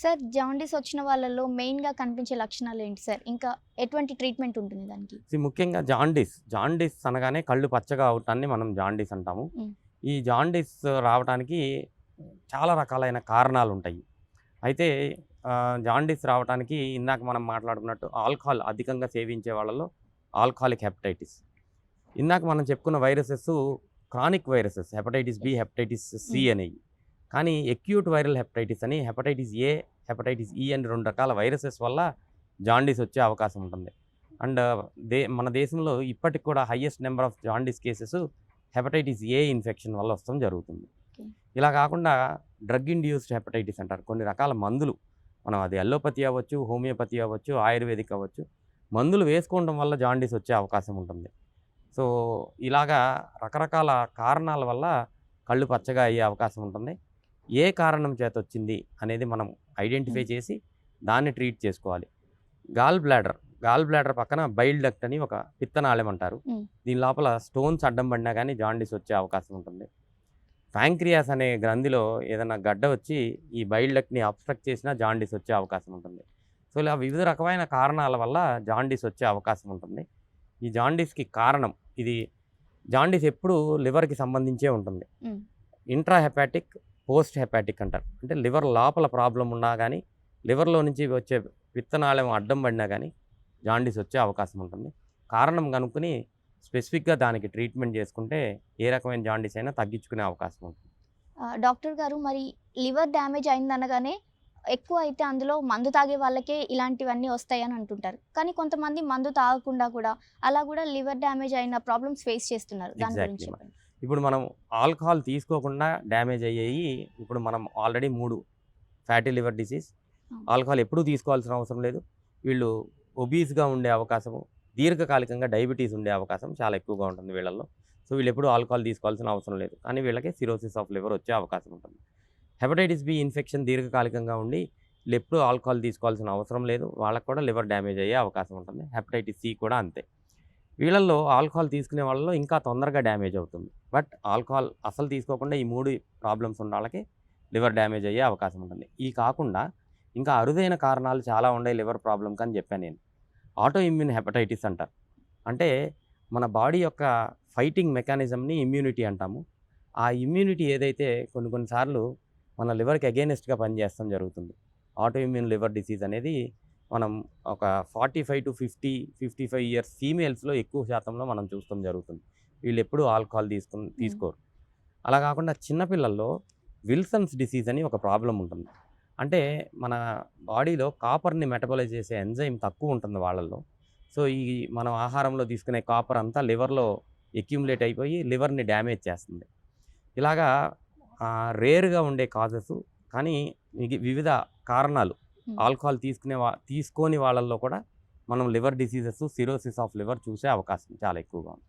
Sir jaundice వచ్చిన వాళ్ళలో మెయిన్గా కనిపించే లక్షణాలు ఏంటి సార్? ఇంకా ఎటువంటి ట్రీట్మెంట్ ఉంటుంది దానికి? ముఖ్యంగా జాండీస్. జాండీస్ అనగానే కళ్ళు పచ్చగా అవటాన్ని మనం జాండీస్ అంటాము. ఈ జాండీస్ రావడానికి చాలా రకాలైన కారణాలు ఉంటాయి. అయితే జాండీస్ రావడానికి ఇందాక మనం మాట్లాడుకున్నట్టు ఆల్కహాల్ అధికంగా సేవించే వాళ్ళలో ఆల్కహాలిక్ హెపటైటిస్. ఇందాక మనం చెప్పుకున్న viruses chronic viruses hepatitis B hepatitis C. అనేవి. కానీ ఎక్యూట్ వైరల్ హెపటైటిస్ అని హెపటైటిస్ ఏ హెపటైటిస్ ఈ అని రెండు రకాల వైరసెస్ వల్ల జాండీస్ వచ్చే అవకాశం ఉంటుంది. అండ్ దే మన దేశంలో ఇప్పటికి కూడా highest number of jaundice cases hepatitis A infection వల్ల వస్తాం జరుగుతుంది. ఇలా కాకుండా డ్రగ్ ఇండ్యూస్డ్ హెపటైటిస్ అంటారు. కొన్ని రకాల మందులు మనం అది అల్లోపతి అవ్వచ్చు హోమియోపతి అవ్వచ్చు ఆయుర్వేదిక్ అవ్వచ్చు మందులు వేసుకోవడం వల్ల జాండీస్ వచ్చే అవకాశం ఉంటుంది. సో ఇలాగా రకరకాల కారణాల వల్ల కళ్ళు పచ్చగా అయ్యే అవకాశం ఉంటుంది. ఏ కారణం చేత వచ్చింది అనేది మనం ఐడెంటిఫై. చేసి దాన్ని ట్రీట్ చేసుకోవాలి గాల్ బ్లాడర్ గాల్ బ్లాడర్ పక్కన బైల్ డక్ట్ అని ఒక పిత్తనాళం అంటారు. దీని లోపల స్టోన్స్ అడ్డం పడినా కానీ జాండీస్ వచ్చే అవకాశం ఉంటుంది ప్యాంక్రియాస్ అనే గ్రంథిలో ఏదైనా గడ్డ వచ్చి ఈ బైల్ డక్ట్ని అబ్స్ట్రక్ట్ చేసినా జాండీస్ వచ్చే అవకాశం ఉంటుంది సో ఇలా వివిధ రకమైన కారణాల వల్ల జాండీస్ వచ్చే అవకాశం ఉంటుంది ఈ జాండీస్కి కారణం ఇది జాండీస్ ఎప్పుడు లివర్కి సంబంధించే ఉంటుంది మ్. పోస్ట్ హెపాటిక్ అంటారు. అంటే లివర్ లోపల ప్రాబ్లం ఉన్నా కానీ లివర్లో నుంచి వచ్చే విత్తనాళం అడ్డం పడినా కానీ జాండీస్ వచ్చే అవకాశం ఉంటుంది. కారణం కనుక్కుని స్పెసిఫిక్గా దానికి ట్రీట్మెంట్ చేసుకుంటే ఏ రకమైన జాండీస్ అయినా తగ్గించుకునే అవకాశం ఉంటుంది. డాక్టర్ గారు మరి లివర్ డ్యామేజ్ అయిందనగానే ఎక్కువ అయితే అందులో మందు తాగే వాళ్ళకే ఇలాంటివన్నీ వస్తాయని అంటుంటారు. కానీ కొంతమంది మందు తాగకుండా కూడా అలా కూడా లివర్ డ్యామేజ్ అయిన ప్రాబ్లమ్స్ ఫేస్ చేస్తున్నారు. దాని గురించి ఇప్పుడు మనం ఆల్కహాల్ తీసుకోకుండా డ్యామేజ్ అయ్యాయి ఇప్పుడు మనం ఆల్రెడీ మూడు ఫ్యాటీ లివర్ డిసీజ్. ఆల్కహాల్ ఎప్పుడూ తీసుకోవాల్సిన అవసరం లేదు. వీళ్ళు ఒబీస్గా ఉండే అవకాశము దీర్ఘకాలికంగా డయాబెటీస్ ఉండే అవకాశం చాలా ఎక్కువగా ఉంటుంది వీళ్ళల్లో. సో వీళ్ళు ఎప్పుడూ ఆల్కహాల్ తీసుకోవాల్సిన అవసరం లేదు. కానీ వీళ్ళకి సిరోసిస్ ఆఫ్ లివర్ వచ్చే అవకాశం ఉంటుంది. హెపటైటిస్ బి ఇన్ఫెక్షన్ దీర్ఘకాలికంగా ఉండి వీళ్ళు ఎప్పుడూ ఆల్కహాల్ తీసుకోవాల్సిన అవసరం లేదు. వాళ్ళకి కూడా లివర్ డ్యామేజ్ అయ్యే అవకాశం ఉంటుంది. హెపటైటిస్ సి కూడా అంతే. వీళ్ళల్లో ఆల్కహాల్ తీసుకునే వాళ్ళలో ఇంకా తొందరగా డ్యామేజ్ అవుతుంది. బట్ ఆల్కహాల్ అసలు తీసుకోకుండా ఈ మూడు ప్రాబ్లమ్స్ ఉన్న వాళ్ళకి లివర్ డ్యామేజ్ అయ్యే అవకాశం ఉంటుంది. ఈ కాకుండా ఇంకా అరుదైన కారణాలు చాలా ఉన్నాయి లివర్ ప్రాబ్లమ్కి అని చెప్పాను నేను. ఆటో ఇమ్యూన్ హెపటైటిస్ అంటారు. అంటే మన బాడీ యొక్క ఫైటింగ్ మెకానిజంని ఇమ్యూనిటీ అంటాము. ఆ ఇమ్యూనిటీ ఏదైతే కొన్ని కొన్నిసార్లు మన లివర్కి అగేనెస్ట్గా పనిచేస్తాం జరుగుతుంది. ఆటో ఇమ్యూన్ లివర్ డిసీజ్ అనేది మనం ఒక forty five to fifty fifty five years ఫీమేల్స్లో ఎక్కువ శాతంలో మనం చూస్తాం జరుగుతుంది. వీళ్ళు ఎప్పుడూ ఆల్కహాల్ తీసుకుని తీసుకోరు. అలా కాకుండా చిన్నపిల్లల్లో విల్సన్స్ డిసీజ్ అని ఒక ప్రాబ్లం ఉంటుంది. అంటే మన బాడీలో కాపర్ని మెటబలైజ్ చేసే ఎంజైమ్ తక్కువ ఉంటుంది వాళ్ళల్లో. సో ఈ మనం ఆహారంలో తీసుకునే కాపర్ అంతా లివర్లో ఎక్యుములేట్ అయిపోయి లివర్ని డ్యామేజ్ చేస్తుంది. ఇలాగా రేర్గా ఉండే కాజెస్ కానీ వివిధ కారణాలు. ఆల్కహాల్ తీసుకునే వా తీసుకోని వాళ్ళల్లో కూడా మనం liver diseases cirrhosis of liver చూసే అవకాశం చాలా ఎక్కువగా ఉంది.